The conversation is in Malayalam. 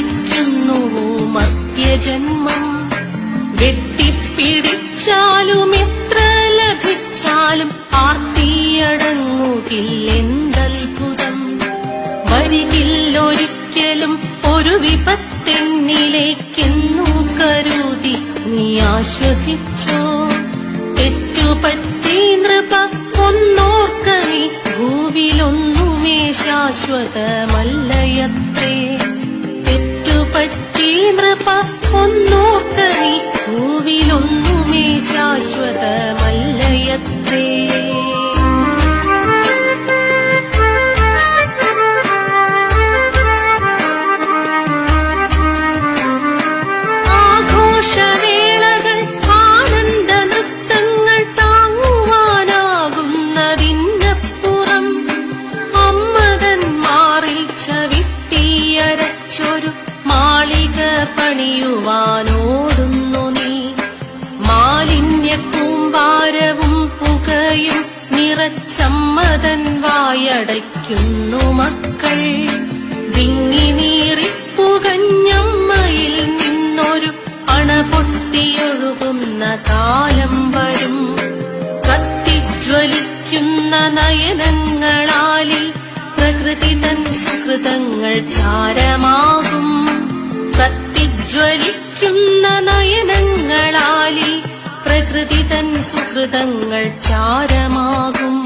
നടിക്കുന്നുവോ മധ്യജന്മം. വെട്ടിപ്പിടിച്ചാലും എത്ര ലഭിച്ചാലും ആർത്തിയടങ്ങുകില്ലെന്തത്ഭുതം വരികില്ലൊരിക്കലും ഒരു വിപത്തെന്നിലേക്കെന്നു കരുതി നീ ആശ്വസിച്ചോ? തെറ്റുപറ്റി നൃപ ഒന്നോർക്ക ഭൂവിലൊന്നുമേ ശാശ്വതമല്ലയത്രേ. പണിയുവാനോടുന്നു നീ. മാലിന്യ കൂമ്പാരവും പുകയും നിറച്ചമ്മതൻ വായടയ്ക്കുന്നു മക്കൾ. വിങ്ങി നീറി പുകഞ്ഞമ്മയിൽ നിന്നൊരു അണ പൊട്ടിയൊഴുകുന്ന കാലം വരും. കത്തിജ്വലിക്കുന്ന നയനങ്ങളാലിൽ പ്രകൃതി തൻ സുഹൃതങ്ങൾ ചാരമാകും. കത്തിജ്വലിക്കുന്ന നയനങ്ങളാലിൽ പ്രകൃതി തൻ സുഹൃതങ്ങൾ ചാരമാകും.